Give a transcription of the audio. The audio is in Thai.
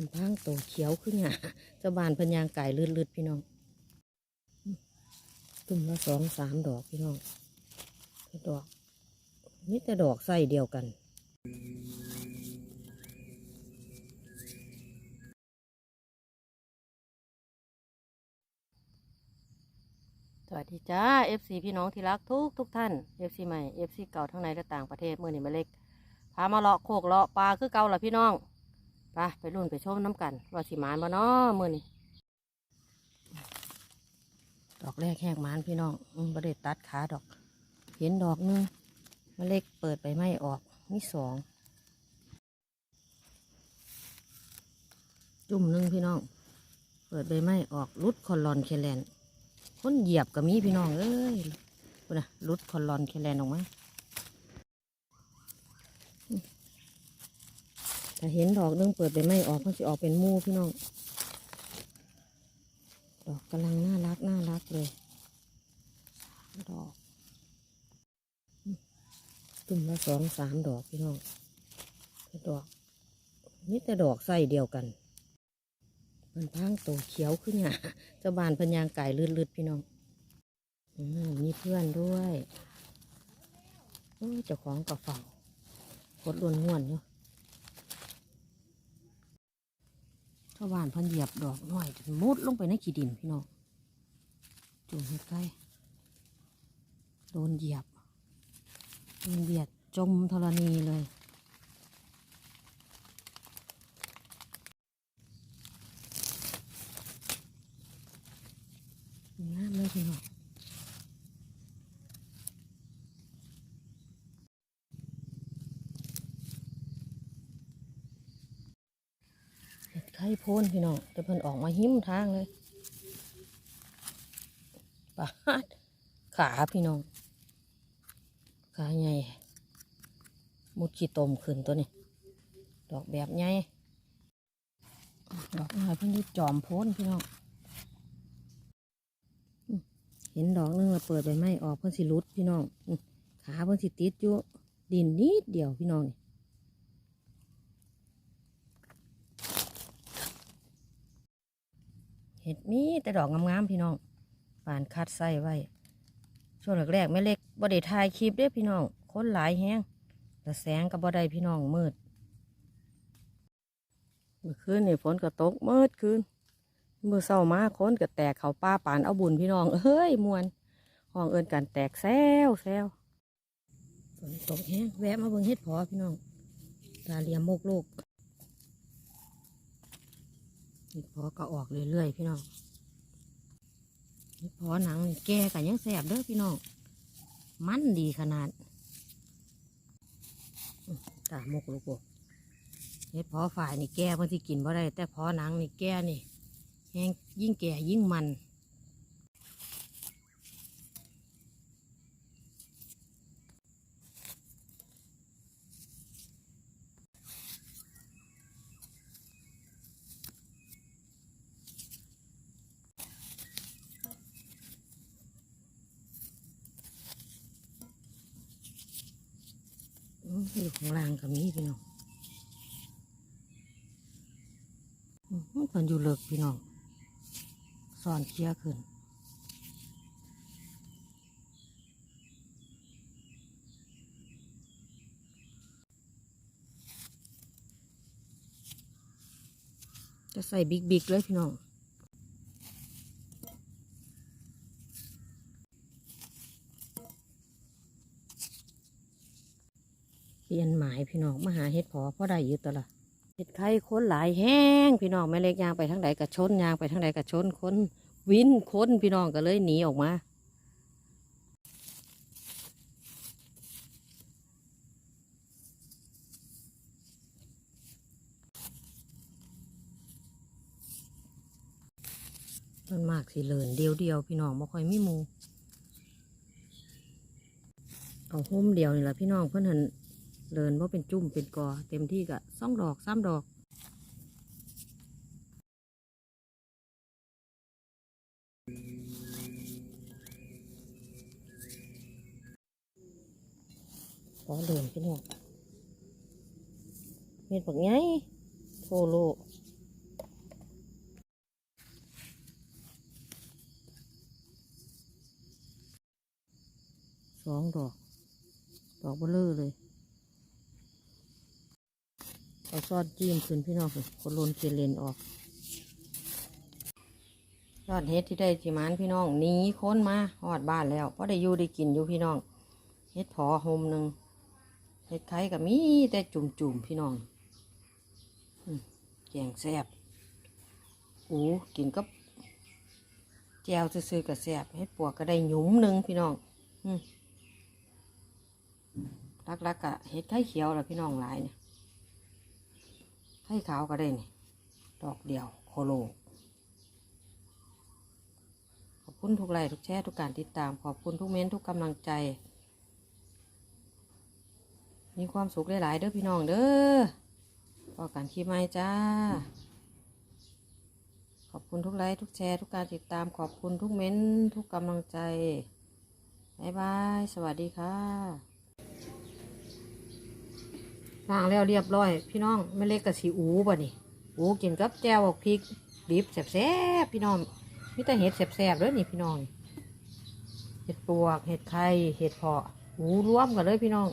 มันพังโตเขียวขึ้นอะจ้าบ้านพันยางไก่ลืดๆพี่น้อง ตุ่มละสองสามดอกพี่น้องดอกมีแต่ดอกใส่เดียวกันสวัสดีจ้า FC พี่น้องที่รักทุกทุกท่าน FC ใหม่ FC เก่าทั้งในและต่างประเทศเมื่อนี้มาเล็กพามาเลาะโคกเลาะปลาคือเก่าละพี่น้อง ปไปรุ่นไปชมน้ำกัน ว่าสิหมานบ่เนาะมื่อนี้ดอกแรกแหกหมานพี่น้องอืมบ่ได้ตัดขาดอก เห็นดอกนึงมเล็กเปิดไปไม่ออกนี่สองจุ่มหนึ่งพี่น้อง เปิดใบไม้ออกรุดคอนลอนเคลนคนเหยียบกับมีพี่น้องเอ้ยนะรุดคอนลอนเคลนออกมา ถ้าเห็นดอกหนึงเปิดใบไม้ออกมันจะออกเป็นมู่พี่น้อง ดอกกำลังน่ารักน่ารักเลย ดอก ตุ่มละสองสามดอกพี่น้องดอกมีแต่ดอกใส่เดียวกัน มันพังโตเขียวขึ้นอะจ้าบ้านพันยางไก่ลืดๆพี่น้องอมมีเพื่อนด้วยโอ้ยเจ้าของกระเฝ้ากดลวนง่วนอยู่ ชาวบ้านพันเหยียบดอกหน่อยจนมุดลงไปในขี้ดินพี่น้องจุ่มให้ใกล้โดนเหยียบโดนเหยียดจมธรณีเลยงามเลยพี่น้องเห็ด ไข่โพนพี่น้องแต่เพิ่นออกมาหิ้มทางเลยปาดขาพี่น้อง ขาใหญ่ มุดขี้ตมขึ้นตัวนี้ ดอกแบบใหญ่ ดอกน้อยเพิ่นอยึดจอมโพนพี่น้อง เห็นดอกนึงแล้วเปิดใบไม้ออกเพิ่นสิหลุดพี่น้อง ขาเพิ่นสิติดอยู่ดินนิดเดียวพี่น้องนี่ เห็ดมีแต่ดอกงามๆพี่น้องปานคัดไส้ไว้ ช่วงแรกๆแม่เล็กบ่ได้ถ่ายคลิปเด้พี่น้องคนหลายแฮงแต่แสงก็บ่ได้พี่น้องมืดเมื่อคืนนี่ฝนก็ตกมืดคืนเมื่อเศร้ามาค้นก็แตกเขาป้าปานเอาบุญพี่น้องเอ้ยมวนห้องเอินกันแตกแซวแซวฝนตกแห้งแวะมาเบิ่งเฮ็ดพอพี่น้องตาเหลียมโมกลูก เฮ็ดพอก็ออกเรื่อยๆพี่น้องเฮ็ดพอหนังแก่กันยังแสบเด้อพี่น้องมันดีขนาดตาโมกลูกบเฮ็ดพอฝ่ายนี่แก่เพิ่นสิกินบ่ได้แต่พอหนังนี่แก่นี่แห้งยิ่งแก่ยิ่งมัน อยู่ของลางกับมีพี่น้องอื้อนอยู่เลิกพี่น้องสอนเคลียร์ขึ้นจะใส่บิ๊กบิ๊กเลยพี่น้อง เปลี่ยนหมายพี่น้องมาหาเห็ดพอพ่อได้อยู่ตัวละเห็ดไข่คนหลายแห้งพี่น้องแม่เล็กยางไปทางใดกระชนยางไปทางใดกระชนค้นวินค้นพี่น้องก็เลยหนีออกมาต้นมากสิเลินเดียวเดียวพี่น้องบ่ค่อยมีมูเอาหุ้มเดียวนี่แหละพี่น้องเพื่อนหัน เลินว่าเป็นจุ่มเป็นกอ เต็มที่ก็สองดอกซ้ำดอกขอเดินพี่น้องเม็ดปักไงโทโลสองดอก ดอกเบลเลอร์เลย เอาซอสจิ้มขึ้นพี่น้องพุ่นคนลนเกเลนออกยอดเฮ็ดที่ได้จิมานพี่น้องหนีค้นมาหอดบ้านแล้วเพราะได้อยู่ได้กินอยู่พี่น้องเฮ็ดพอโฮมหนึ่งเฮ็ดไข่กับมีแต่จุ่มๆพี่น้องแกงแซ่บโอ้กินกับแจวซื่อๆกับแซ่บเฮ็ดปวกก็ได้หยุมหนึ่งพี่น้องอืมลักๆกะเฮ็ดไข่เขียวแล้วพี่น้องหลายเนี่ย ไข่ขาวก็ได้นี่ ดอกเดียวโคโล ขอบคุณทุกไลค์ทุกแชร์ทุกการติดตาม ขอบคุณทุกเม้นต์ทุกกำลังใจ มีความสุขหลาย ๆ เด้อพี่น้องเด้อพอกันคลิปใหม่จ้า ขอบคุณทุกไลค์ทุกแชร์ทุกการติดตาม ขอบคุณทุกเม้นต์ทุกกำลังใจบายบาย สวัสดีค่ะ ล้างแล้วเรียบร้อย พี่น้องไม่เล็กกับสีอูป่ะนี่อูกินกับแจ่วพริกดิบแซ่บๆพี่น้องมิแต่เห็ดแซ่บๆเด้อนี่พี่น้องเห็ดปวกเห็ดไข่เห็ดเพาะอูร่วมกันเลยพี่น้อง